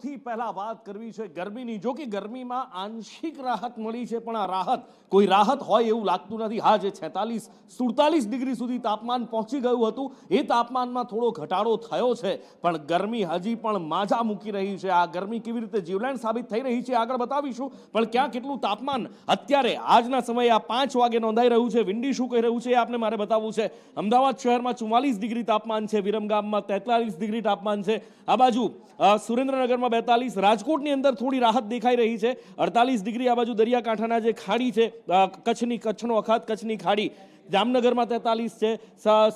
સૌથી પહેલા વાત કરવી છે ગરમીની. જો કે ગરમીમાં આંશિક રાહત મળી છે પણ આ રાહત કોઈ રાહત હોય એવું લાગતું નથી. હા જે છેતાલીસ સુડતાલીસ ડિગ્રી સુધી તાપમાન પહોંચી ગયું હતું એ તાપમાનમાં થોડો ઘટાડો થયો છે. પણ ગરમી હજી પણ માજા મૂકી રહી છે. આ ગરમી કેવી રીતે જીવલેણ સાબિત થઈ રહી છે આગળ બતાવીશું. પણ ક્યાં કેટલું તાપમાન? અત્યારે આજના સમયે આ પાંચ વાગે નોંધાઈ રહ્યું છે. વિંડી શું કહી રહ્યું છે એ આપને મારે બતાવવું છે. અમદાવાદ શહેરમાં ચુમ્માલીસ ડિગ્રી તાપમાન છે વિરમગામમાં તેતાલીસ ડિગ્રી તાપમાન છે. આ બાજુ અ, સુરેન્દ્રનગરમાં બેતાલીસ. રાજકોટની અંદર થોડી રાહત દેખાઈ રહી છે. અડતાલીસ ડિગ્રી આ બાજુ દરિયાકાંઠાના જે ખાડી છે કચ્છની, કચ્છનો અખાત, કચ્છની ખાડી. જામનગરમાં તેતાલીસ છે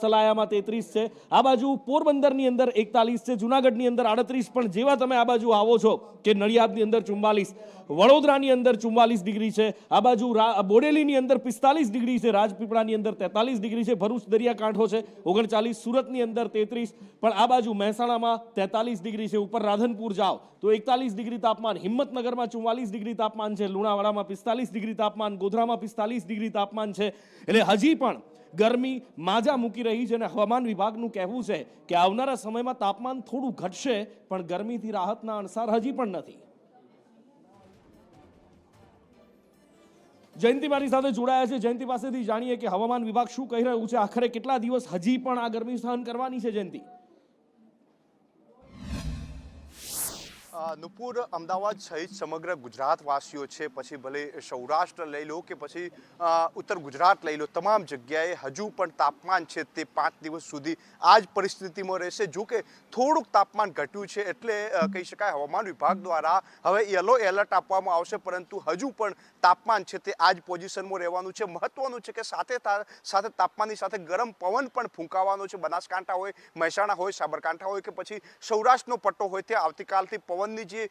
સલાયામાં તેત્રીસ છે. આ બાજુ પોરબંદરની અંદર એકતાલીસ છે, જુનાગઢની અંદર આડત્રીસ. પણ જેવા તમે આ બાજુ આવો છો કે નડિયાદની અંદર ચુમ્માલીસ, વડોદરાની અંદર ચુમ્માલીસ ડિગ્રી છે, આ બાજુ બોડેલીની અંદર પિસ્તાલીસ ડિગ્રી છે, રાજપીપળાની અંદર તેતાલીસ ડિગ્રી છે, ભરૂચ દરિયાકાંઠો છે, ઓગણચાલીસ, સુરતની અંદર તેત્રીસ. પણ આ બાજુ મહેસાણામાં તેતાલીસ ડિગ્રી છે, ઉપર રાધનપુર જાઓ તો એકતાલીસ ડિગ્રી તાપમાન, હિંમતનગરમાં ચુમ્માલીસ ડિગ્રી તાપમાન છે, લુણાવાડામાં પિસ્તાલીસ ડિગ્રી તાપમાન, ગોધરામાં પિસ્તાલીસ ડિગ્રી તાપમાન છે. એટલે હજી પણ ગરમી માજા મૂકી રહી છે અને હવામાન વિભાગનું કહેવું છે કે આવનારા સમયમાં તાપમાન થોડું ઘટશે, પણ ગરમીથી રાહતના અણસાર હજી પણ નથી. જયંતિ મારી સાથે જોડાયા છે. જયંતિ પાસેથી જાણીએ કે હવામાન વિભાગ શું કહી રહ્યું છે? આખરે કેટલા દિવસ હજી પણ આ ગરમી સહન કરવાની છે જયંતિ? નુપુર અમદાવાદ સહિત સમગ્ર ગુજરાતવાસીઓ છે. પછી ભલે સૌરાષ્ટ્ર લઈ લો કે પછી ઉત્તર ગુજરાત લઈ લો, તમામ જગ્યાએ હજુ પણ તાપમાન છે તે પાંચ દિવસ સુધી આ જ પરિસ્થિતિમાં રહેશે. જો કે થોડુંક તાપમાન ઘટ્યું છે એટલે કહી શકાય હવામાન વિભાગ દ્વારા હવે યલો એલર્ટ આપવામાં આવશે. પરંતુ હજુ પણ તાપમાન છે તે આ જ પોઝિશનમાં રહેવાનું છે. મહત્વનું છે કે સાથે સાથે તાપમાનની સાથે ગરમ પવન પણ ફૂંકાવાનો છે. બનાસકાંઠા હોય, મહેસાણા હોય, સાબરકાંઠા હોય કે પછી સૌરાષ્ટ્રનો પટ્ટો હોય તે આવતીકાલથી પવનની જે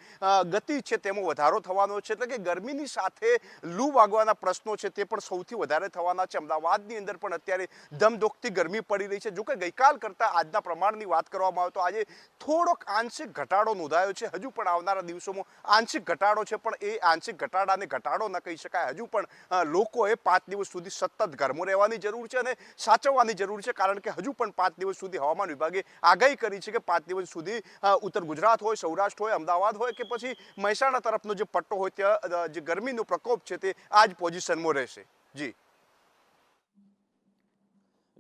ગતિ છે તેમાં વધારો થવાનો છે. એટલે કે ગરમીની સાથે લૂ વાગવાના પ્રશ્નો છે તે પણ સૌથી વધારે થવાના છે. અમદાવાદની અંદર પણ અત્યારે ધમધોકતી ગરમી પડી રહી છે. જો કે ગઈકાલ કરતાં આજના પ્રમાણની વાત કરવામાં આવે તો આજે થોડોક આંશિક ઘટાડો નોંધાયો છે. હજુ પણ આવનારા દિવસોમાં આંશિક ઘટાડો છે, પણ એ આંશિક ઘટાડાને ઘટાડો ન કહી શકાય. હજુ પણ લોકોએ પાંચ દિવસ સુધી સતત ગરમો રહેવાની જરૂર છે અને સાચવવાની જરૂર છે, કારણ કે હજુ પણ પાંચ દિવસ સુધી હવામાન વિભાગે આગાહી કરી છે કે પાંચ દિવસ સુધી ઉત્તર ગુજરાત હોય, સૌરાષ્ટ્ર હોય અમદાવાદ હોય કે પછી મહેસાણા તરફનો જે પટ્ટો હોય ત્યાં જે ગરમીનો પ્રકોપ છે તે આ જ પોઝિશનમાં રહેશે. જી.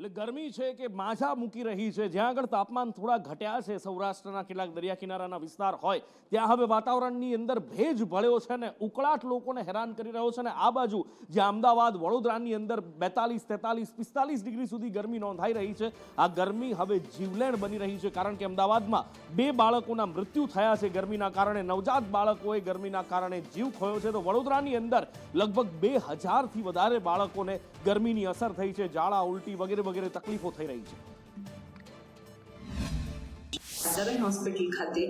એટલે ગરમી છે કે માઝા મૂકી રહી છે, જ્યાં આગળ તાપમાન થોડા ઘટ્યા છે, સૌરાષ્ટ્રના કેટલાક દરિયા કિનારાના વિસ્તાર હોય, ત્યાં હવે વાતાવરણની અંદર ભેજ ભળ્યો છે ને ઉકળાટ લોકોને હેરાન કરી રહ્યો છે ને આ બાજુ જે અમદાવાદ, વડોદરાની અંદર બેતાલીસ, તેતાલીસ, પિસ્તાલીસ ડિગ્રી સુધી ગરમી નોંધાઈ રહી છે. આ ગરમી હવે જીવલેણ બની રહી છે કારણ કે અમદાવાદમાં બે બાળકોના મૃત્યુ થયા છે ગરમીના કારણે, નવજાત બાળકોએ ગરમીના કારણે જીવ ખોયો છે. તો વડોદરાની અંદર લગભગ બે હજારથી વધારે બાળકોને ગરમીની અસર થઈ છે. ઝાડા, ઉલટી વગેરે વગેરે તકલીફો થઈ રહી છે. સાધારણ હોસ્પિટલ ખાતે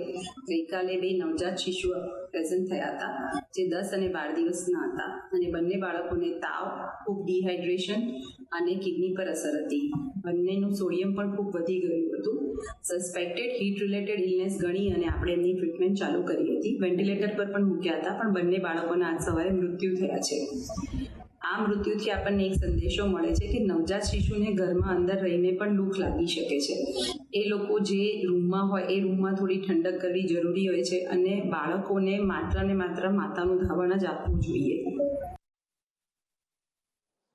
ગઈકાલે બે નવજાત શિશુઓ પ્રેઝન્ટ થયા હતા, જે દસ અને બાર દિવસના હતા અને બંને બાળકોને તાવ, ખૂબ ડિહાઇડ્રેશન અને કિડની પર અસર હતી. બંનેનું સોડિયમ પણ ખૂબ વધી ગયું હતું. સસ્પેક્ટેડ હીટ રિલેટેડ ઇલનેસ ગણી અને આપણે એમની ટ્રીટમેન્ટ ચાલુ કરી હતી. વેન્ટિલેટર પર પણ મૂક્યા હતા, પણ બંને બાળકોના આજ સવારે મૃત્યુ થયા છે. આ મૃત્યુથી આપણને એક સંદેશો મળે છે કે નવજાત શિશુને ઘરમાં અંદર રહીને પણ દુઃખ લાગી શકે છે. એ લોકો જે રૂમમાં હોય, એ રૂમમાં થોડી ઠંડક કરવી જરૂરી હોય છે અને બાળકોને માત્ર ને માત્ર માતાનું ધાવણ જ આપવું જોઈએ.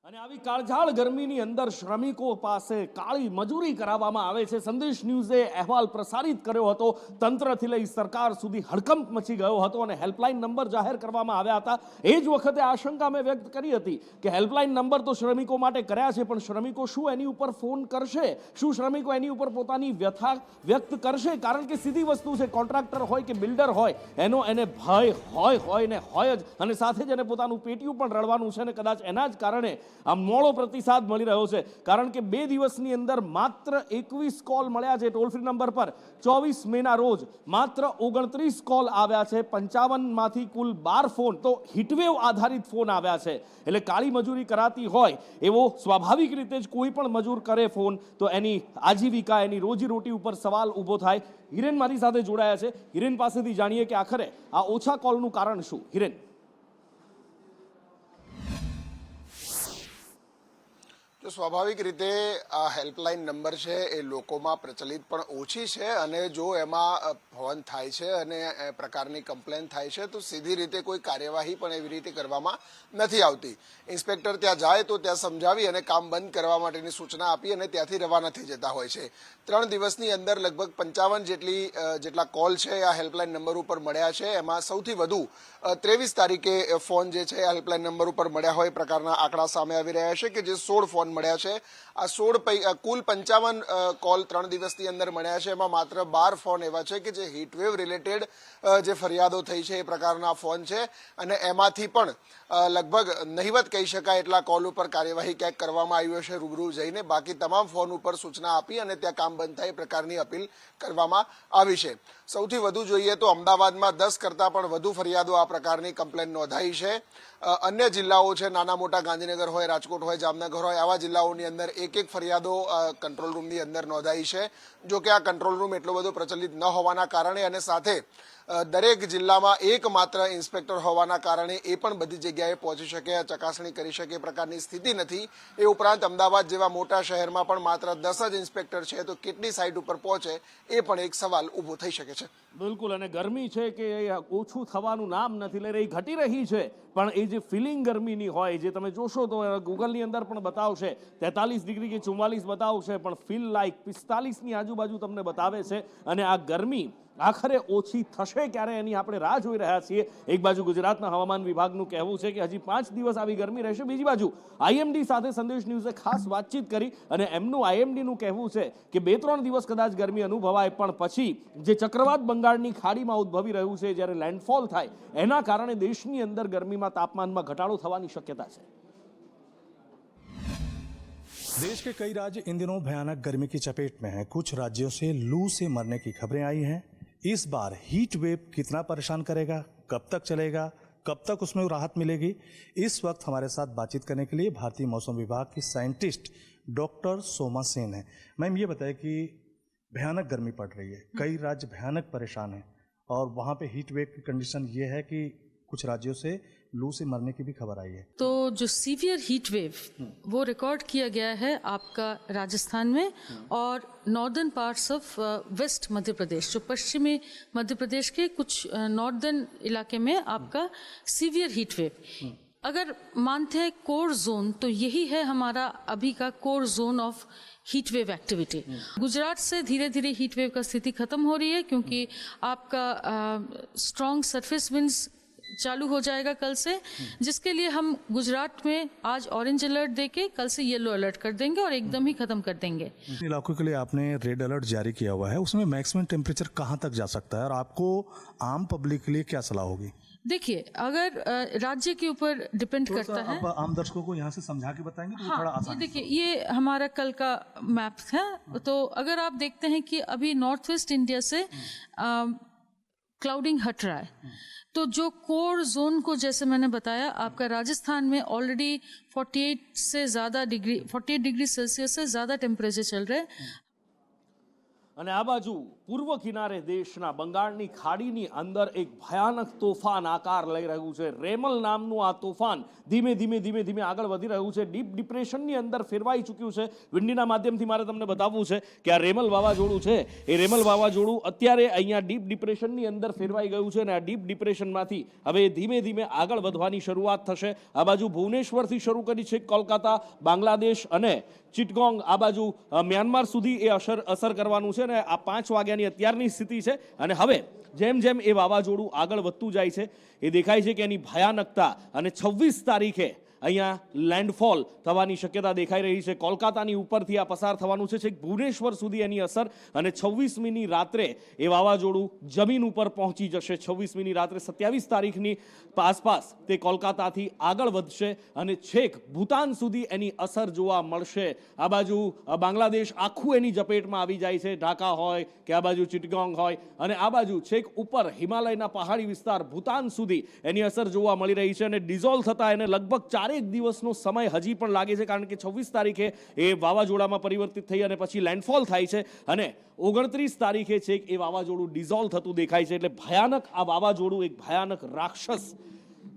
અને આવી કાળઝાળ ગરમીની અંદર શ્રમિકો પાસે કાળી મજૂરી કરાવવામાં આવે છે. સંદેશ ન્યૂઝે અહેવાલ પ્રસારિત કર્યો હતો. તંત્રથી લઈ સરકાર સુધી હડકંપ મચી ગયો હતો અને હેલ્પલાઇન નંબર જાહેર કરવામાં આવ્યા હતા. એ જ વખતે આશંકા મેં વ્યક્ત કરી હતી કે હેલ્પલાઇન નંબર તો શ્રમિકો માટે કર્યા છે, પણ શ્રમિકો શું એની ઉપર ફોન કરશે? શું શ્રમિકો એની ઉપર પોતાની વ્યથા વ્યક્ત કરશે? કારણ કે સીધી વસ્તુ છે, કોન્ટ્રાક્ટર હોય કે બિલ્ડર હોય, એનો એને ભય હોય હોય ને હોય જ. અને સાથે જ એને પોતાનું પેટીયું પણ રડવાનું છે અને કદાચ એના જ કારણે આ મોડો પ્રતિસાદ મળી રહ્યો છે. કારણ કે બે દિવસની અંદર માત્ર એકવીસ કોલ મળ્યા છે ટોલ ફ્રી નંબર પર. ચોવીસ મેના રોજ માત્ર ઓગણત્રીસ કોલ આવ્યા છે. પંચાવનમાંથી કુલ બાર ફોન, તો હિટવેવ આધારિત ફોન આવ્યા છે. એટલે કાળી મજૂરી કરાતી હોય એવો સ્વાભાવિક રીતે જ કોઈ પણ મજૂર કરે ફોન, તો એની આજીવિકા, એની રોજીરોટી ઉપર સવાલ ઊભો થાય. હિરેન મારી સાથે જોડાયા છે. હિરેન પાસેથી જાણીએ કે આખરે આ ઓછા કોલનું કારણ શું? હિરેન. તો સ્વાભાવિક રીતે આ હેલ્પલાઇન નંબર છે એ લોકોમાં પ્રચલિત પણ ઓછી છે અને જો એમાં ફોન થાય છે અને પ્રકારની કમ્પ્લેન થાય છે, તો સીધી રીતે કોઈ કાર્યવાહી પણ એવી રીતે કરવામાં નથી આવતી. ઇન્સ્પેક્ટર ત્યાં જાય તો ત્યાં સમજાવી અને કામ બંધ કરવા માટેની સૂચના આપી અને ત્યાંથી રવાના થઈ જતા હોય છે. ત્રણ દિવસની અંદર લગભગ પંચાવન જેટલી જેટલા કોલ છે આ હેલ્પલાઇન નંબર ઉપર મળ્યા છે. એમાં સૌથી વધુ ત્રેવીસ તારીખે ફોન જે છે હેલ્પલાઇન નંબર ઉપર મળ્યા હોય પ્રકારના આંકડા સામે આવી રહ્યા છે કે જે સોળ ફોન મળ્યા છે. આ સોળ કુલ પંચાવન કોલ ત્રણ દિવસની અંદર મળ્યા છે. એમાં માત્ર બાર ફોન એવા છે કે જે હીટવેવ રિલેટેડ જે ફરિયાદો થઈ છે એ પ્રકારના ફોન છે. અને એમાંથી પણ લગભગ નહિવત કહી શકાય એટલા કોલ ઉપર કાર્યવાહી ક્યાંક કરવામાં આવી હશે, રૂબરૂ જઈને. બાકી તમામ ફોન ઉપર સૂચના આપી અને ત્યાં કામ બંધ થાય એ પ્રકારની અપીલ કરવામાં આવી છે. સૌથી વધુ જોઈએ તો અમદાવાદમાં દસ કરતાં પણ વધુ ફરિયાદો આ પ્રકારની કમ્પ્લેન નોંધાઈ છે. અન્ય જિલ્લાઓ છે, નાના મોટા ગાંધીનગર હોય, રાજકોટ હોય, જામનગર હોય, આવા જિલ્લાઓની અંદર એક એક ફરિયાદો કંટ્રોલ રૂમની અંદર નોંધાઈ છે. જો કે આ કંટ્રોલ રૂમ એટલો બધો પ્રચલિત ન હોવાના કારણે અને સાથે દરેક જિલ્લામાં એકમાત્ર ઇન્સ્પેક્ટર હોવાના કારણે એ પણ બધી જગ્યાએ પહોંચી શકે ચકાસણી કરી શકે પ્રકારની સ્થિતિ નથી. એ ઉપરાંત અમદાવાદ જેવા મોટા શહેરમાં પણ માત્ર દસ જ ઇન્સ્પેક્ટર છે, તો કેટલી સાઇટ ઉપર પહોંચે એ પણ એક સવાલ ઊભો થઈ શકે છે. બિલકુલ, અને ગરમી છે કે ઓછું થવાનું નામ નથી લઈ રહી, ઘટી રહી છે. પણ એ જે ફિલિંગ ગરમીની હોય, જે તમે જોશો તો ગૂગલની અંદર પણ બતાવશે, તેતાલીસ ડિગ્રી કે ચુમ્માલીસ બતાવશે, પણ ફીલ લાઈક પિસ્તાલીસની આજુબાજુ તમને બતાવે છે અને આ ગરમી આખરે ઓછી થશે ક્યારે એની આપણે રાહ જોઈ રહ્યા છીએ. એક બાજુ ગુજરાતના હવામાન વિભાગનું કહેવું છે કે હજી પાંચ દિવસ આવી ગરમી રહેશે, બીજી બાજુ આઈએમડી સાથે સંદેશ ન્યૂઝે ખાસ વાતચીત કરી અને એમનું આઈએમડીનું કહેવું છે કે બે ત્રણ દિવસ કદાચ ગરમી અનુભવાય, પણ પછી જે ચક્રવાત બંગાળની ખાડીમાં ઉદ્ભવી રહ્યું છે, જ્યારે લેન્ડફોલ થાય, એના કારણે દેશની અંદર ગરમીમાં તાપમાનમાં ઘટાડો થવાની શક્યતા છે देश के कई राज्य इन दिनों भयानक गर्मी की चपेट में हैं कुछ राज्यों से लू से मरने की खबरें आई हैं इस बार हीट वेव कितना परेशान करेगा कब तक चलेगा कब तक उसमें राहत मिलेगी इस वक्त हमारे साथ बातचीत करने के लिए भारतीय मौसम विभाग की साइंटिस्ट डॉक्टर सोमा सेन है मैम ये बताएं कि भयानक गर्मी पड़ रही है कई राज्य भयानक परेशान हैं और वहाँ पे हीट वेव की कंडीशन ये है कि कुछ राज्यों से लू से मरने की भी खबर आई है। तो जो सीवियर हीट वेव, वो रिकॉर्ड किया गया है आपका राजस्थान में और northern parts of west Madhya Pradesh, जो पश्चिमी मध्य प्रदेश के कुछ नॉर्दर्न इलाके में आपका सीवियर हीट वेव। अगर मानते हैं कोर जोन तो यही है हमारा अभी का core zone of heat wave activity. Gujarat से धीरे धीरे हीट वेव का स्थिति खत्म हो रही है क्योंकि आपका स्ट्रॉन्ग सरफेस विंड्स चालू हो जाएगा कल से जिसके लिए हम गुजरात में आज ऑरेंज अलर्ट देके कल से येलो अलर्ट कर देंगे और एकदम ही खत्म कर देंगे। इलाकों के लिए आपने रेड अलर्ट जारी किया हुआ है उसमें मैक्सिमम टेम्परेचर कहाँ तक जा सकता है और आपको आम पब्लिक के लिए क्या सलाह होगी? देखिए अगर राज्य के ऊपर डिपेंड करता है आम दर्शकों को यहाँ से समझा के बताएँगे तो थोड़ा हाँ ये आसान देखिए ये हमारा कल का मैप है। तो अगर आप देखते हैं कि अभी नॉर्थ वेस्ट इंडिया से क्लाउडिंग हट रहा है तो जो कोर जोन को जैसे मैंने बताया आपका राजस्थान में ऑलरेडी 48 से ज़्यादा डिग्री 48 डिग्री सेल्सियस से ज़्यादा टेम्परेचर चल रहे हैं અને આ બાજુ પૂર્વ કિનારે દેશના બંગાળની ખાડીની અંદર એક ભયાનક તોફાન આકાર લઈ રહ્યું છે. રેમલ નામનું આ તોફાન ધીમે ધીમે ધીમે ધીમે આગળ વધી રહ્યું છે. ડીપ ડિપ્રેશનની અંદર ફેરવાઈ ચૂક્યું છે. વિંડીના માધ્યમથી મારે તમને બતાવવું છે કે આ રેમલ વાવાઝોડું છે. એ રેમલ વાવાઝોડું અત્યારે અહીંયા ડીપ ડિપ્રેશનની અંદર ફેરવાઈ ગયું છે અને આ ડીપ ડિપ્રેશનમાંથી હવે ધીમે ધીમે આગળ વધવાની શરૂઆત થશે. આ બાજુ ભુવનેશ્વરથી શરૂ કરી છે કોલકાતા, બાંગ્લાદેશ અને ચિટગોંગ. આ બાજુ મ્યાનમાર સુધી એ અસર અસર કરવાનું છે અને આ પાંચ વાગ્યાની અત્યારની સ્થિતિ છે. અને હવે જેમ જેમ એ વાવાઝોડું આગળ વધતું જાય છે, એ દેખાય છે કે એની ભયાનકતા અને છવ્વીસ તારીખે અહીંયા લેન્ડફોલ થવાની શક્યતા દેખાઈ રહી છે. કોલકાતાની ઉપરથી આ પસાર થવાનું છે. છેક ભુવનેશ્વર સુધી એની અસર અને છવ્વીસમીની રાત્રે એ વાવાઝોડું જમીન ઉપર પહોંચી જશે. છવ્વીસમીની રાત્રે સત્યાવીસ તારીખની આસપાસ તે કોલકાતાથી આગળ વધશે અને છેક ભૂતાન સુધી એની અસર જોવા મળશે. આ બાજુ બાંગ્લાદેશ આખું એની ઝપેટમાં આવી જાય છે. ઢાકા હોય કે આ બાજુ ચિટગોંગ હોય અને આ બાજુ છેક ઉપર હિમાલયના પહાડી વિસ્તાર ભૂતાન સુધી એની અસર જોવા મળી રહી છે અને ડિઝોલ્વ થતાં એને લગભગ ચારેક દિવસનો સમય હજી પણ લાગે છે, કારણ કે છવ્વીસ તારીખે એ વાવાઝોડામાં પરિવર્તિત થઈ અને પછી લેન્ડફોલ થાય છે અને ઓગણત્રીસ તારીખે છેક એ વાવાઝોડું ડિઝોલ્વ થતું દેખાય છે. એટલે ભયાનક આ વાવાઝોડું એક ભયાનક રાક્ષસ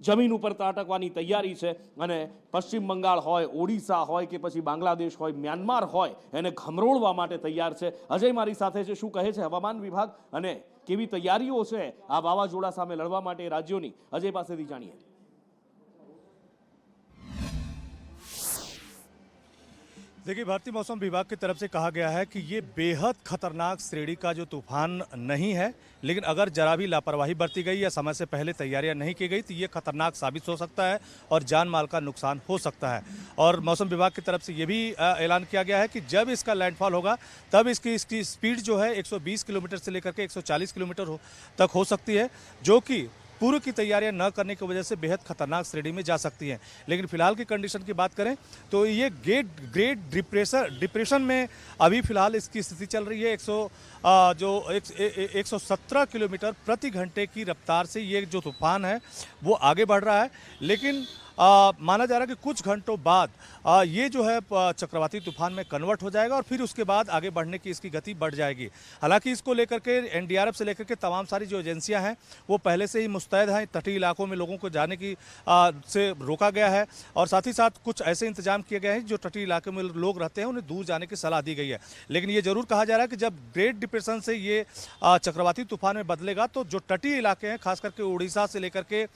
જમીન ઉપર ત્રાટકવાની તૈયારી છે અને પશ્ચિમ બંગાળ હોય, ઓડિશા હોય કે પછી બાંગ્લાદેશ હોય, મ્યાનમાર હોય, એને ઘમરોળવા માટે તૈયાર છે. અજય મારી સાથે છે, શું કહે છે હવામાન વિભાગ? અને કેવી તૈયારીઓ છે આ વાવાઝોડા સામે લડવા માટે રાજ્યોની? અજય પાસેથી જાણીએ. देखिए, भारतीय मौसम विभाग की तरफ़ से कहा गया है कि ये बेहद खतरनाक श्रेणी का जो तूफ़ान नहीं है, लेकिन अगर जरा भी लापरवाही बरती गई या समय से पहले तैयारियाँ नहीं की गई तो ये खतरनाक साबित हो सकता है और जान माल का नुकसान हो सकता है। और मौसम विभाग की तरफ़ से ये भी ऐलान किया गया है कि जब इसका लैंडफॉल होगा, तब इसकी इसकी स्पीड जो है 120 किलोमीटर से लेकर के 140 किलोमीटर तक हो सकती है, जो कि पूर्व की तैयारियाँ न करने की वजह से बेहद खतरनाक श्रेणी में जा सकती हैं। लेकिन फ़िलहाल की कंडीशन की बात करें तो ये गेट ग्रेट डिप्रेशन डिप्रेशन में अभी फ़िलहाल इसकी स्थिति चल रही है। 100 आ, जो एक, ए, ए, 117 किलोमीटर प्रति घंटे की रफ्तार से ये जो तूफ़ान है वो आगे बढ़ रहा है। लेकिन आ, माना जा रहा है कि कुछ घंटों बाद आ, ये जो है चक्रवाती तूफ़ान में कन्वर्ट हो जाएगा और फिर उसके बाद आगे बढ़ने की इसकी गति बढ़ जाएगी। हालाँकि इसको लेकर के एनडीआरएफ से लेकर के तमाम सारी जो एजेंसियाँ हैं वो पहले से ही मुस्तैद हैं। तटीय इलाकों में लोगों को जाने की आ, से रोका गया है और साथ ही साथ कुछ ऐसे इंतज़ाम किए गए हैं जो तटीय इलाके में लोग रहते हैं उन्हें दूर जाने की सलाह दी गई है। लेकिन ये ज़रूर कहा जा रहा है कि जब ग्रेट डिप्रेशन से ये चक्रवाती तूफ़ान में बदलेगा तो जो तटीय इलाके हैं खास करके उड़ीसा से लेकर के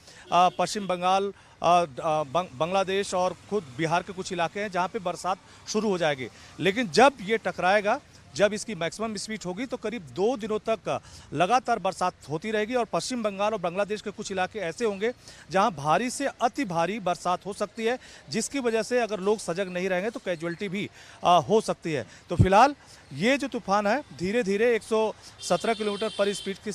पश्चिम बंगाल बांग्लादेश और खुद बिहार के कुछ इलाके हैं जहाँ पे बरसात शुरू हो जाएगी लेकिन जब ये टकराएगा जब इसकी मैक्सिमम स्पीड होगी तो करीब दो दिनों तक लगातार बरसात होती रहेगी और पश्चिम बंगाल और बांग्लादेश के कुछ इलाके ऐसे होंगे जहाँ भारी से अति भारी बरसात हो सकती है जिसकी वजह से अगर लोग सजग नहीं रहेंगे तो कैजुअलिटी भी आ, हो सकती है। तो फ़िलहाल ये जो तूफ़ान है धीरे धीरे 117 किलोमीटर पर स्पीड के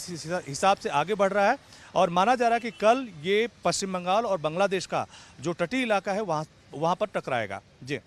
हिसाब से आगे बढ़ रहा है और माना जा रहा है कि कल ये पश्चिम बंगाल और बांग्लादेश का जो तटीय इलाका है वहाँ वहाँ पर टकराएगा। जी।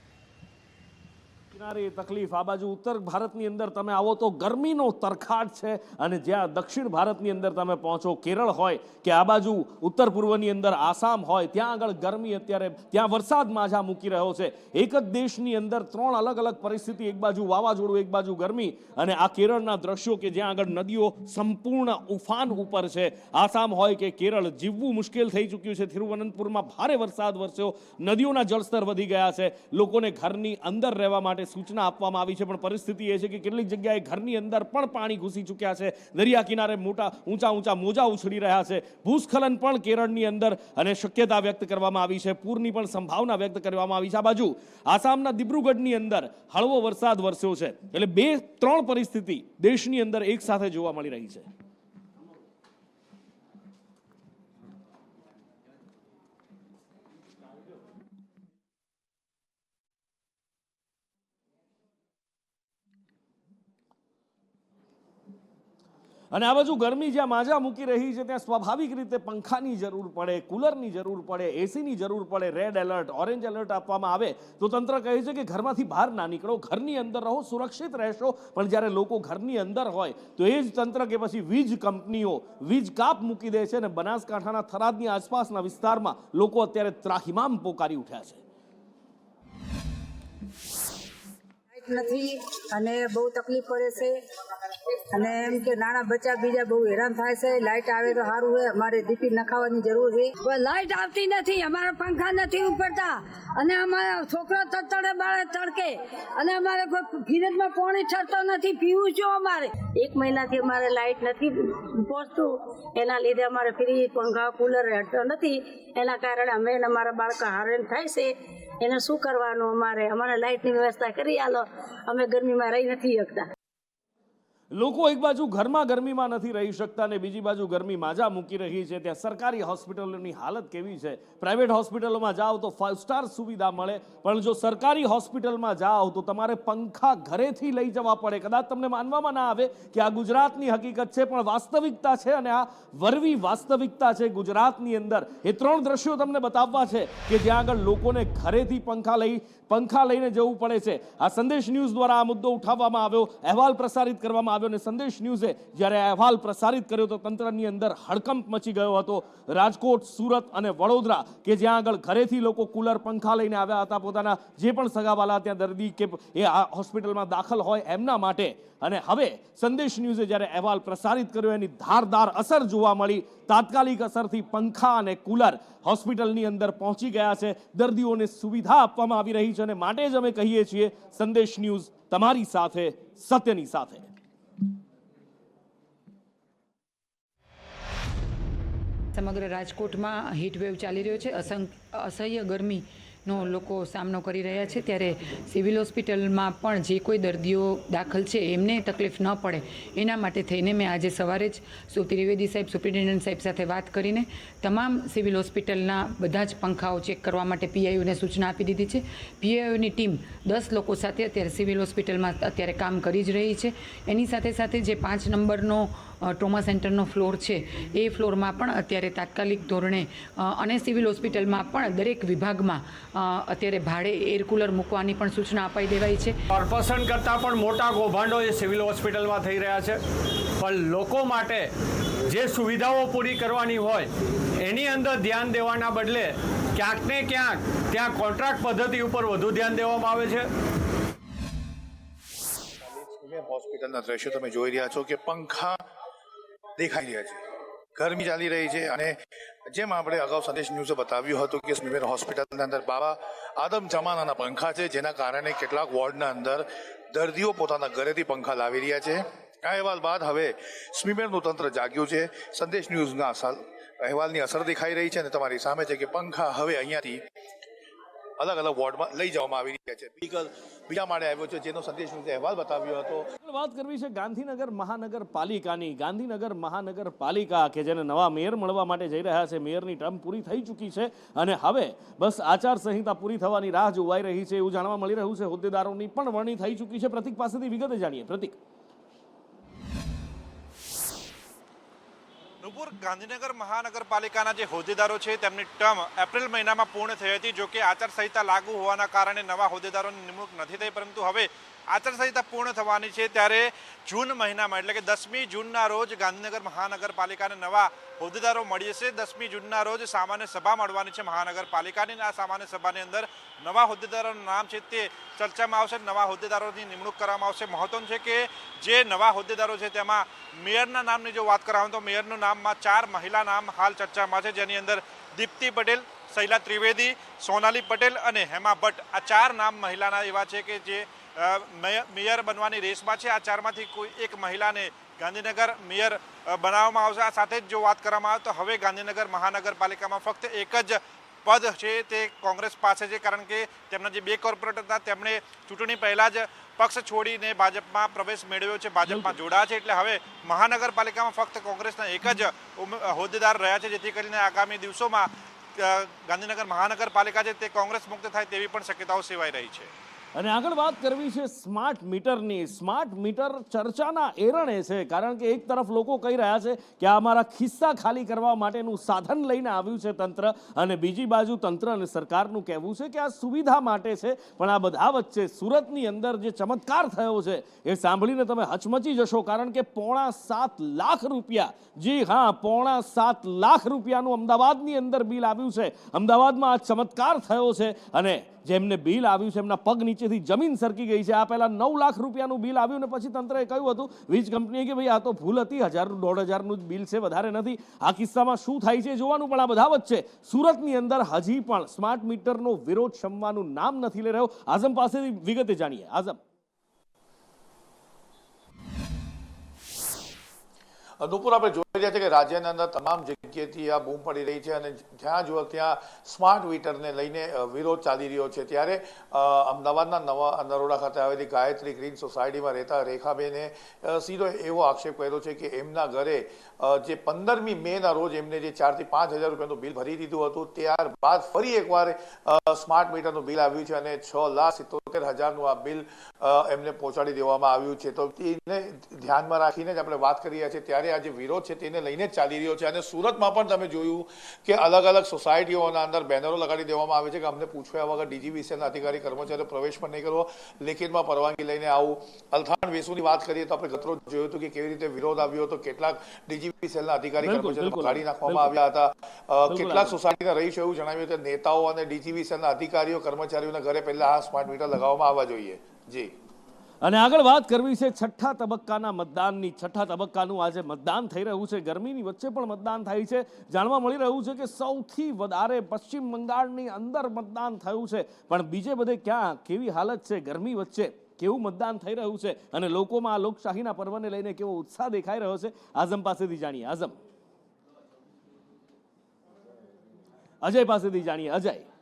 કિનારે તકલીફ. આ બાજુ ઉત્તર ભારતની અંદર તમે આવો તો ગરમીનો તરખાટ છે અને જ્યાં દક્ષિણ ભારતની અંદર તમે પહોંચો, કેરળ હોય કે આ બાજુ ઉત્તર પૂર્વની અંદર આસામ હોય, ત્યાં આગળ ગરમી અત્યારે, ત્યાં વરસાદ માઝા મૂકી રહ્યો છે. એક જ દેશની અંદર ત્રણ અલગ અલગ પરિસ્થિતિ, એક બાજુ વાવાઝોડું, એક બાજુ ગરમી. અને આ કેરળના દ્રશ્યો કે જ્યાં આગળ નદીઓ સંપૂર્ણ ઉફાન ઉપર છે. આસામ હોય કે કેરળ, જીવવું મુશ્કેલ થઈ ચૂક્યું છે. થિરુવનંતપુરમાં ભારે વરસાદ વરસ્યો. નદીઓના જળસ્તર વધી ગયા છે. લોકોને ઘરની અંદર રહેવા માટે સૂચના આપવામાં આવી છે, પણ પરિસ્થિતિ એ છે કે કેટલીક જગ્યાએ ઘરની અંદર પણ પાણી ઘૂસી ચૂક્યા છે. દરિયા કિનારે મોટા, ઊંચા ઊંચા મોજા ઉછળી રહ્યા છે. ભૂસ્ખલન પણ કેરળની અંદર અને શક્યતા વ્યક્ત કરવામાં આવી છે. પૂરની પણ સંભાવના વ્યક્ત કરવામાં આવી છે. આ બાજુ આસામના દિબ્રુગઢની અંદર હળવો વરસાદ વરસ્યો છે. એટલે બે, ત્રણ પરિસ્થિતિ દેશની અંદર એક સાથે જોવા મળી રહી છે. અને આ બાજુ ગરમી જ્યાં માજા મૂકી રહી છે, ત્યાં સ્વાભાવિક રીતે પંખાની જરૂર પડે, કુલરની જરૂર પડે, એસીની જરૂર પડે રેડ એલર્ટ ઓરેન્જ એલર્ટ આપવામાં આવે. તો તંત્ર કહે છે કે ઘરમાંથી બહાર ના નીકળો, ઘરની અંદર રહો, સુરક્ષિત રહેશો. પણ જ્યારે લોકો ઘરની અંદર હોય, તો એ જ તંત્ર કે પછી વીજ કંપનીઓ, વીજ કાપ મૂકી દે છે અને બનાસકાંઠાના થરાદની આસપાસના વિસ્તારમાં લોકો અત્યારે ત્રાહિમામ પોકારી ઉઠ્યા છે. નથી, અને બહુ તકલીફ પડે છે. અને એમ કે નાના બચ્ચા બીજા બહુ હેરાન થાય છે લાઇટ આવે તો સારું છે અમારે ડીપી નખાવાની જરૂર છે. લાઇટ લાઈટ આવતી નથી અમારા પંખા નથી ઉપડતા. અને અમારા છોકરા તડતડે બાળે તડકે. અને અમારે કોઈ ફિરજમાં પાણી છડતો નથી પીવું છું અમારે? એક મહિનાથી અમારે લાઇટ નથી પહોંચતું એના લીધે અમારે ફ્રીજ પંખા કુલર હેઠળ નથી. એના કારણે અમે અમારા બાળકો હારેન થાય છે. એને શું કરવાનું અમારે? અમારે લાઇટની વ્યવસ્થા કરી આલો. અમે ગરમીમાં રહી નથી શકતા. લોકો એક બાજુ ઘરમાં ગરમીમાં નથી રહી શકતા અને બીજી બાજુ ગરમી માજા મૂકી રહી છે. ત્યાં સરકારી હોસ્પિટલોની હાલત કેવી છે? પ્રાઇવેટ હોસ્પિટલોમાં જાઓ તો ફાઇવ સ્ટાર સુવિધા મળે, પણ જો સરકારી હોસ્પિટલમાં જાઓ તો તમારે પંખા ઘરેથી લઈ જવા પડે. કદાચ તમને માનવામાં ના આવે કે આ ગુજરાતની હકીકત છે, પણ વાસ્તવિકતા છે અને આ વરવી વાસ્તવિકતા છે ગુજરાતની અંદર. એ ત્રણ દ્રશ્યો તમને બતાવવા છે કે જ્યાં આગળ લોકોને ઘરેથી પંખા લઈ, પંખા લઈને જવું પડે છે. આ સંદેશ ન્યૂઝ દ્વારા આ મુદ્દો ઉઠાવવામાં આવ્યો. અહેવાલ પ્રસારિત કરવામાં કરવામાં આવ્યો અને સંદેશ ન્યૂઝે જ્યારે અહેવાલ પ્રસારિત કર્યો તો તંત્રની અંદર હડકંપ મચી ગયો હતો. રાજકોટ, સુરત અને વડોદરા કે જ્યાં આગળ ઘરેથી લોકો કુલર, પંખા લઈને આવ્યા હતા, પોતાના જે પણ સગાવાલા ત્યાં દર્દી કે એ આ હોસ્પિટલમાં દાખલ હોય એમના માટે. અને હવે સંદેશ ન્યૂઝે જ્યારે અહેવાલ પ્રસારિત કર્યો, એની ધારદાર અસર જોવા મળી. તાત્કાલિક અસરથી પંખા અને કુલર હોસ્પિટલની અંદર પહોંચી ગયા છે. દર્દીઓને સુવિધા આપવામાં આવી રહી છે અને માટે જ અમે કહીએ છીએ, સંદેશ ન્યૂઝ તમારી સાથે, સત્યની સાથે. સમગ્ર રાજકોટમાં હીટવેવ ચાલી રહ્યો છે. અસંખ અસહ્ય ગરમીનો લોકો સામનો કરી રહ્યા છે. ત્યારે સિવિલ હોસ્પિટલમાં પણ જે કોઈ દર્દીઓ દાખલ છે, એમને તકલીફ ન પડે. એના માટે થઈને મેં આજે સવારે જ સુ ત્રિવેદી સાહેબ, સુપ્રિન્ટેન્ડન્ટ સાહેબ સાથે વાત કરીને તમામ સિવિલ હોસ્પિટલના બધા જ પંખાઓ ચેક કરવા માટે પીઆઈઓને સૂચના આપી દીધી છે. પીઆઈઓની ટીમ દસ લોકો સાથે અત્યારે સિવિલ હોસ્પિટલમાં અત્યારે કામ કરી જ રહી છે. એની સાથે સાથે જે પાંચ નંબરનો ટ્રોમા સેન્ટરનો ફ્લોર છે. એ ફ્લોરમાં પણ અત્યારે તાત્કાલિક ધોરણે અને સિવિલ હોસ્પિટલમાં પણ દરેક વિભાગમાં અત્યારે ભાડે એર કુલર મૂકવાની પણ સૂચના અપાઈ દેવાઈ છે. કોર્પોરેશન કરતાં પણ મોટા કૌભાંડો એ સિવિલ હોસ્પિટલમાં થઈ રહ્યા છે. પણ લોકો માટે જે સુવિધાઓ પૂરી કરવાની હોય એની અંદર ધ્યાન દેવાના બદલે ક્યાંક ને ક્યાંક ત્યાં કોન્ટ્રાક્ટ પદ્ધતિ ઉપર વધુ ધ્યાન દેવામાં આવે છે. હોસ્પિટલના દ્રશ્યો તમે જોઈ રહ્યા છો કે પંખા દેખાઈ રહ્યા છે. ગરમી ચાલી રહી છે અને જેમ આપણે અગાઉ સંદેશ ન્યૂઝે બતાવ્યું હતું કે સ્મિમેર હોસ્પિટલના અંદર બાબા આદમ જમાનાના પંખા છે, જેના કારણે કેટલાક વોર્ડના અંદર દર્દીઓ પોતાના ઘરેથી પંખા લાવી રહ્યા છે. આ અહેવાલ બાદ હવે સ્મિમેરનું તંત્ર જાગ્યું છે. સંદેશ ન્યૂઝના અહેવાલની અસર દેખાઈ રહી છે અને તમારી સામે છે કે પંખા હવે અહીંયાથી અલગ અલગ વોર્ડમાં લઈ જવામાં આવી રહ્યા છે. વ્હીકલ બીજા માળે આવ્યો છે, જેનો સંદેશ અહેવાલ બતાવ્યો હતો. વાત કરવી છે ગાંધીનગર મહાનગરપાલિકાની. ગાંધીનગર મહાનગરપાલિકા કે જેને નવા મેયર મળવા માટે જઈ રહ્યા છે, મેયરની ટર્મ પૂરી થઈ ચૂકી છે અને હવે બસ આચાર સંહિતા પૂરી થવાની રાહ જોવાઈ રહી છે એવું જાણવા મળી રહ્યું છે. હોદ્દેદારોની પણ વરણી થઈ ચૂકી છે. પ્રતિક પાસેથી વિગતે જાણીએ. પ્રતિક. નુપુર ગાંધીનગર મહાનગરપાલિકાના જે હોદ્દેદારો છે, તેમની ટર્મ એપ્રિલ મહિનામાં પૂર્ણ થઈ હતી, જો કે આચારસંહિતા લાગુ હોવાના કારણે નવા હોદ્દેદારોની નિમણૂક નથી થઈ, પરંતુ હવે આચારસંહિતા પૂર્ણ થવાની છે ત્યારે જૂન મહિનામાં, એટલે કે દસમી જૂનના રોજ ગાંધીનગર મહાનગરપાલિકાને નવા હોદ્દેદારો મળી જશે દસમી જૂનના રોજ સામાન્ય સભા મળવાની છે મહાનગરપાલિકાની આ સામાન્ય સભાની અંદર નવા હોદ્દેદારોનું નામ છે તે ચર્ચામાં આવશે. નવા હોદ્દેદારોની નિમણૂક કરવામાં આવશે. મહત્વનું છે કે જે નવા હોદ્દેદારો છે તેમાં મેયરના નામની જો વાત કરાવું તો મેયરનું નામમાં ચાર મહિલા નામ હાલ ચર્ચામાં છે. જેની અંદર દીપ્તિ પટેલ, શૈલા ત્રિવેદી, સોનાલી પટેલ અને હેમા ભટ્ટ. આ ચાર નામ મહિલાના એવા છે કે જે મેયર બનવાની રેસમાં છે. આ ચારમાંથી કોઈ એક મહિલાને ગાંધીનગર મેયર બનાવવામાં આવશે. આ સાથે જ જો વાત કરવામાં આવે તો હવે ગાંધીનગર મહાનગરપાલિકામાં ફક્ત એક જ પદ છે તે કોંગ્રેસ પાસે છે, કારણ કે તેમના જે બે કોર્પોરેટર હતા, તેમણે ચૂંટણી પહેલાં જ પક્ષ છોડીને ભાજપમાં પ્રવેશ મેળવ્યો છે. ભાજપમાં જોડાયા છે. એટલે હવે મહાનગરપાલિકામાં ફક્ત કોંગ્રેસના એક જ હોદ્દેદાર રહ્યા છે. જેથી કરીને આગામી દિવસોમાં ગાંધીનગર મહાનગરપાલિકા છે તે કોંગ્રેસ મુક્ત થાય તેવી પણ શક્યતાઓ સેવાઈ રહી છે. અને આગળ વાત કરવી છે સ્માર્ટ મીટરની. સ્માર્ટ મીટર ચર્ચાના એરણે છે, કારણ કે એક તરફ લોકો કહી રહ્યા છે કે આ અમારા ખિસ્સા ખાલી કરવા માટેનું સાધન લઈને આવ્યું છે તંત્ર, અને બીજી બાજુ તંત્ર અને સરકારનું કહેવું છે કે આ સુવિધા માટે છે, પણ આ બધા વચ્ચે સુરતની અંદર જે ચમત્કાર થયો છે, એ સાંભળીને તમે હચમચી જશો, કારણ કે પોણા સાત લાખ રૂપિયા, જી હા, પોણા સાત લાખ રૂપિયાનું અમદાવાદની અંદર બિલ આવ્યું છે. અમદાવાદમાં આ ચમત્કાર થયો છે, અને જેમને બિલ આવ્યું છે, એમના પગ નીચેથી જમીન સરકી ગઈ છે. આ પહેલાં નવ લાખ રૂપિયાનું બિલ આવ્યું ને પછી તંત્રએ કહ્યું હતું, વીજ કંપનીએ કે ભાઈ આ તો ભૂલ હતી, હજારનું, દોઢ હજારનું જ બિલ છે, વધારે નથી. આ કિસ્સામાં શું થાય છે જોવાનું પણ આ બધા વચ્ચે સુરતની અંદર હજી પણ સ્માર્ટ મીટરનો વિરોધ શમવાનું નામ નથી લઈ રહ્યો. આઝમ પાસેથી વિગતે જાણીએ. આઝમ. નુપુર આપણે છે કે રાજ્યના અંદર તમામ જગ્યાએથી આ બૂમ પડી રહી છે અને જ્યાં જુઓ ત્યાં સ્માર્ટ મીટરને લઈને વિરોધ ચાલી રહ્યો છે. ત્યારે અમદાવાદના નવા નરોડા ખાતે આવેલી ગાયત્રી ગ્રીન સોસાયટીમાં રહેતા રેખાબેને સીધો એવો આક્ષેપ કર્યો છે કે એમના ઘરે જે પંદરમી મેના રોજ એમને જે ચારથી પાંચ હજાર રૂપિયાનું બિલ ભરી દીધું હતું, ત્યારબાદ ફરી એકવાર સ્માર્ટ મીટરનું બિલ આવ્યું છે અને છ લાખ સિત્તોતેર હજારનું આ બિલ એમને પહોંચાડી દેવામાં આવ્યું છે. તો તેને ધ્યાનમાં રાખીને જ આપણે વાત કરી રહ્યા છીએ. ત્યારે આ જે વિરોધ છે તેને લઈને ચાલી રહ્યો છે. અને સુરતમાં પણ તમે જોયું કે અલગ અલગ સોસાયટીઓના અંદર બેનરો લગાડી દેવામાં આવે છે કે અમને પૂછ્યા વગર ડીજીવીસીએલના અધિકારી કર્મચારીઓ પ્રવેશ પણ નહીં કરવો લેખિતમાં પરવાનગી લઈને આવું. અલથાણ વેસુની વાત કરીએ તો આપણે ગતરોજ જોયું હતું કે કેવી રીતે વિરોધ આવ્યો હતો. કેટલાક ડીજીવીસીએલના અધિકારી કર્મચારીઓ કાઢી નાખવામાં આવ્યા હતા. કેટલાક. સોસાયટીના રહીશો એવું જણાવ્યું કે નેતાઓ અને ડીજીવીસીએલના અધિકારીઓ કર્મચારીઓના ઘરે પહેલા આ સ્માર્ટ મીટર લગાવવામાં આવવા જોઈએ. જી. અને આગળ વાત કરવી છે છઠ્ઠા તબક્કાના મતદાનની. છઠ્ઠા તબક્કાનું આજે મતદાન થઈ રહ્યું છે. ગરમીની વચ્ચે પણ મતદાન થાય છે. જાણવા મળી રહ્યું છે કે સૌથી વધારે પશ્ચિમ બંગાળની અંદર મતદાન થયું છે. પણ બીજે બધે ક્યાં? કેવી હાલત છે ગરમી વચ્ચે? કેવું મતદાન થઈ રહ્યું છે? અને લોકોમાં આ લોકશાહીના પર્વને લઈને કેવો ઉત્સાહ દેખાઈ રહ્યો છે? આઝમ પાસેથી જાણીએ. આઝમ. અજય પાસેથી જાણીએ. અજય.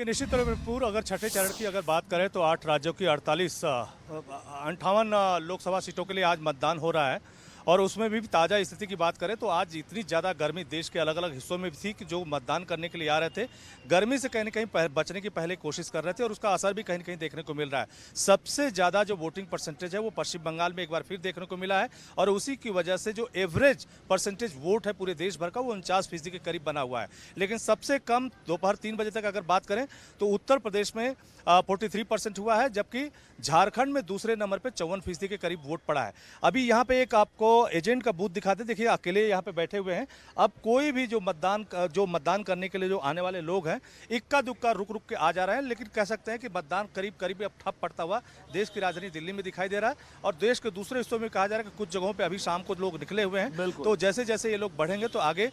देखिए निश्चित तौर पर पूर्व अगर छठे चरण की अगर बात करें तो आठ राज्यों की अड़तालीस अंठावन लोकसभा सीटों के लिए आज मतदान हो रहा है और उसमें भी ताज़ा स्थिति की बात करें तो आज इतनी ज़्यादा गर्मी देश के अलग अलग हिस्सों में भी थी कि जो मतदान करने के लिए आ रहे थे, गर्मी से कहीं ना कहीं बचने की पहले कोशिश कर रहे थे और उसका असर भी कहीं ना कहीं देखने को मिल रहा है। सबसे ज़्यादा जो वोटिंग परसेंटेज है वो पश्चिम बंगाल में एक बार फिर देखने को मिला है और उसी की वजह से जो एवरेज परसेंटेज वोट है पूरे देश भर का वो उनचास फ़ीसदी के करीब बना हुआ है। लेकिन सबसे कम दोपहर तीन बजे तक अगर बात करें तो उत्तर प्रदेश में फोर्टी थ्री परसेंट हुआ है, जबकि झारखंड में दूसरे नंबर पे चौवन फ़ीसदी के करीब वोट पड़ा है। अभी यहाँ पे एक आपको एजेंट का बूथ दिखाते देखिए अकेले यहाँ पे बैठे हुए हैं। अब कोई भी जो मतदान जो मतदान करने के लिए जो आने वाले लोग हैं इक्का दुक्का रुक रुक के आ जा रहे हैं लेकिन कह सकते हैं कि मतदान करीब करीब अब ठप पड़ता हुआ देश की राजधानी दिल्ली में दिखाई दे रहा है और देश के दूसरे हिस्सों में कहा जा रहा है कि कुछ जगहों पे अभी शाम को लोग निकले हुए हैं। तो जैसे जैसे ये लोग बढ़ेंगे तो आगे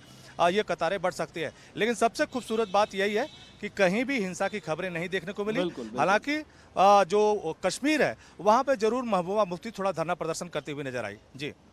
ये कतारें बढ़ सकती है। लेकिन सबसे खूबसूरत बात यही है कि कहीं भी हिंसा की खबरें नहीं देखने को मिली। हालाँकि जो कश्मीर है वहाँ पे ज़रूर महबूबा मुफ्ती थोड़ा धरना प्रदर्शन करती हुई नज़र आई। जी।